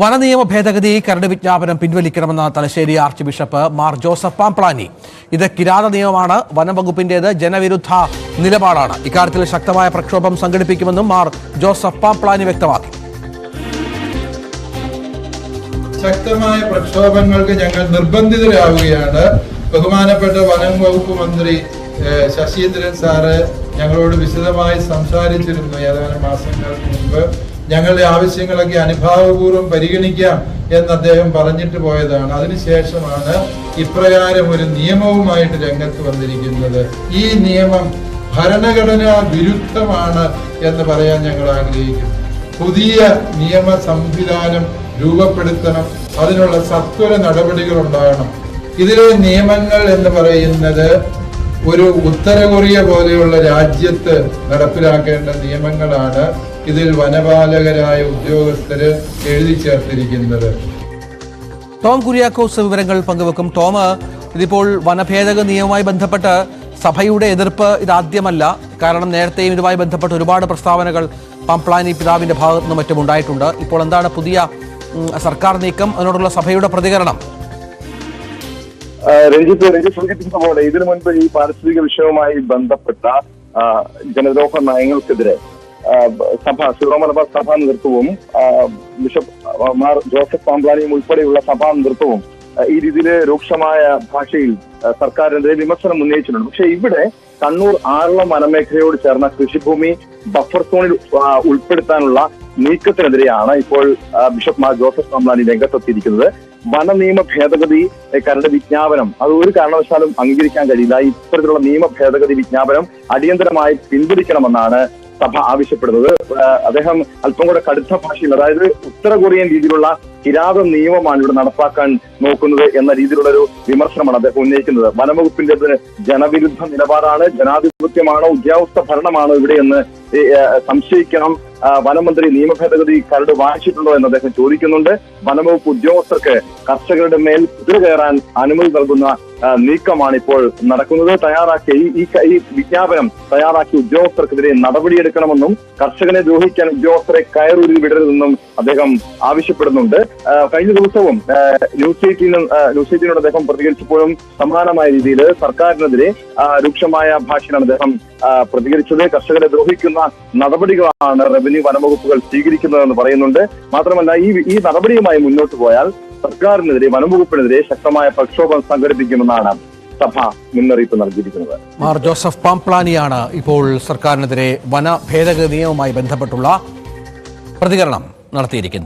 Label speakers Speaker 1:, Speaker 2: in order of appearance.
Speaker 1: വനനിയമ ഭേദഗതി കരട് വിജ്ഞാപനം പിൻവലിക്കണമെന്ന Thalassery archbishop Mar Joseph Pamplany. ഇത് കിരാത നിയമമാണ്. വനംവകുപ്പിന്റേത് ജനവിരുദ്ധ നിലപാടാണ്. ഇക്കാര്യത്തിൽ ശക്തമായ പ്രക്ഷോഭം സംഘടിപ്പിക്കുമെന്നും മാർ ജോസഫ് പാംപ്ലാനി വ്യക്തമാക്കി.
Speaker 2: ശക്തമായ പ്രക്ഷോഭങ്ങൾക്ക് ഞങ്ങൾ നിർബന്ധിതരാവുകയാണ്. ബഹുമാനപ്പെട്ട വനം വകുപ്പ് മന്ത്രി ശശീന്ദ്രൻ സാറ് ഞങ്ങളോട് വിശദമായി സംസാരിച്ചിരുന്നു ഏതാനും മാസങ്ങൾക്ക് മുൻപ്. ഞങ്ങളുടെ ആവശ്യങ്ങളൊക്കെ അനുഭാവപൂർവം പരിഗണിക്കാം എന്ന് അദ്ദേഹം പറഞ്ഞിട്ട് പോയതാണ്. അതിനുശേഷമാണ് ഇപ്രകാരം ഒരു നിയമവുമായിട്ട് രംഗത്ത് വന്നിരിക്കുന്നത്. ഈ നിയമം ഭരണഘടനാ വിരുദ്ധമാണ് എന്ന് പറയാൻ ഞങ്ങൾ ആഗ്രഹിക്കുന്നു. പുതിയ നിയമ സംവിധാനം രൂപപ്പെടുത്തണം. അതിനുള്ള സത്വര നടപടികൾ ഉണ്ടാകണം. ഇതിലെ നിയമങ്ങൾ എന്ന് പറയുന്നത് ഒരു ഉത്തര കൊറിയ പോലെയുള്ള രാജ്യത്ത് നടപ്പിലാക്കേണ്ട നിയമങ്ങളാണ്. ഇതിൽ വനപാലകരായ ഉദ്യോഗസ്ഥര് എഴുതി ചേർത്തിരിക്കുന്നത്.
Speaker 1: ടോം കുര്യാക്കോസ് വിവരങ്ങൾ പങ്കുവെക്കും. ടോം ഇതിപ്പോൾ വനഭേദക നിയമവുമായി ബന്ധപ്പെട്ട് സഭയുടെ എതിർപ്പ് ഇതാദ്യമല്ല. കാരണം നേരത്തെയും ഇതുമായി ബന്ധപ്പെട്ട് ഒരുപാട് പ്രസ്താവനകൾ പംപ്ലാനി പിതാവിന്റെ ഭാഗത്തു നിന്നും മറ്റും ഉണ്ടായിട്ടുണ്ട്. ഇപ്പോൾ എന്താണ് പുതിയ സർക്കാർ നീക്കം? അതിനോടുള്ള സഭയുടെ പ്രതികരണം.
Speaker 3: രഞ്ജിത്ത് രഞ്ജിത്ത് സൂചിപ്പിച്ച പോലെ ഇതിനു മുൻപ് ഈ പാരിസ്ഥിതിക വിഷയവുമായി ബന്ധപ്പെട്ട ജനദ്രോഹ നയങ്ങൾക്കെതിരെ സഭ സിറോ മലബാർ സഭാ നേതൃത്വവും ബിഷപ്പ് മാർ ജോസഫ് പാമ്പ്ലാനിയും ഉൾപ്പെടെയുള്ള സഭാ നേതൃത്വവും ഈ രീതിയിൽ രൂക്ഷമായ ഭാഷയിൽ സർക്കാരിനെതിരെ വിമർശനം ഉന്നയിച്ചിട്ടുണ്ട്. പക്ഷെ ഇവിടെ കണ്ണൂർ ആറള വനമേഖലയോട് ചേർന്ന കൃഷിഭൂമി ബഫർ സോണിൽ ഉൾപ്പെടുത്താനുള്ള നീക്കത്തിനെതിരെയാണ് ഇപ്പോൾ ബിഷപ്പ് മാർ ജോസഫ് പാംപ്ലാനി രംഗത്തെത്തിയിരിക്കുന്നത്. വന നിയമ ഭേദഗതി കരട് വിജ്ഞാപനം അത് ഒരു കാരണവശാലും അംഗീകരിക്കാൻ കഴിയില്ല. ഇത്തരത്തിലുള്ള നിയമ ഭേദഗതി വിജ്ഞാപനം അടിയന്തരമായി പിൻവലിക്കണമെന്നാണ് സഭ ആവശ്യപ്പെടുന്നത്. അദ്ദേഹം അല്പം കൂടെ കടുത്ത ഭാഷയിൽ അതായത് ഉത്തര കൊറിയൻ രീതിയിലുള്ള കിരാത നിയമമാണ് ഇവിടെ നടപ്പാക്കാൻ നോക്കുന്നത് എന്ന രീതിയിലുള്ള ഒരു വിമർശനമാണ് അദ്ദേഹം ഉന്നയിക്കുന്നത്. വനംവകുപ്പിന്റെ ജനവിരുദ്ധ നിലപാടാണ് ജനാധിപത്യമാണോ ഉദ്യോഗസ്ഥ ഭരണമാണോ ഇവിടെ എന്ന് സംശയിക്കണം. വനമന്ത്രി നിയമ ഭേദഗതി കരട് വായിച്ചിട്ടുണ്ടോ എന്ന് അദ്ദേഹം ചോദിക്കുന്നുണ്ട്. വനംവകുപ്പ് ഉദ്യോഗസ്ഥർക്ക് കർഷകരുടെ മേൽ കുതിര കയറാൻ അനുമതി നൽകുന്ന നീക്കമാണ് ഇപ്പോൾ നടക്കുന്നത്. തയ്യാറാക്കിയ ഈ- ഈ വിജ്ഞാപനം തയ്യാറാക്കിയ ഉദ്യോഗസ്ഥർക്കെതിരെ നടപടിയെടുക്കണമെന്നും കർഷകനെ ദ്രോഹിക്കാൻ ഉദ്യോഗസ്ഥരെ കയറൂരി വിടരുതെന്നും അദ്ദേഹം ആവശ്യപ്പെടുന്നുണ്ട്. കഴിഞ്ഞ ദിവസവും ന്യൂസ് എയ്റ്റീനും ന്യൂസ് എയ്റ്റീനോട് അദ്ദേഹം പ്രതികരിച്ചപ്പോഴും സമാനമായ രീതിയിൽ സർക്കാരിനെതിരെ രൂക്ഷമായ ഭാഷയാണ് അദ്ദേഹം പ്രതികരിച്ചത്. കർഷകരെ ദ്രോഹിക്കുന്ന നടപടികളാണ് റവന്യൂ വനംവകുപ്പുകൾ സ്വീകരിക്കുന്നതെന്ന് പറയുന്നുണ്ട്. മാത്രമല്ല ഈ ഈ നടപടിയുമായി മുന്നോട്ട് പോയാൽ സർക്കാരിനെതിരെ വനംവകുപ്പിനെതിരെ ശക്തമായ പ്രക്ഷോഭം സംഘടിപ്പിക്കുമെന്നാണ് സഭ മുന്നറിയിപ്പ് നൽകിയിരിക്കുന്നത്.
Speaker 1: മാർ ജോസഫ് പാംപ്ലാനിയാണ് ഇപ്പോൾ സർക്കാരിനെതിരെ വന ഭേദഗതി നിയമവുമായി ബന്ധപ്പെട്ടുള്ള പ്രതികരണം നടത്തിയിരിക്കുന്നത്.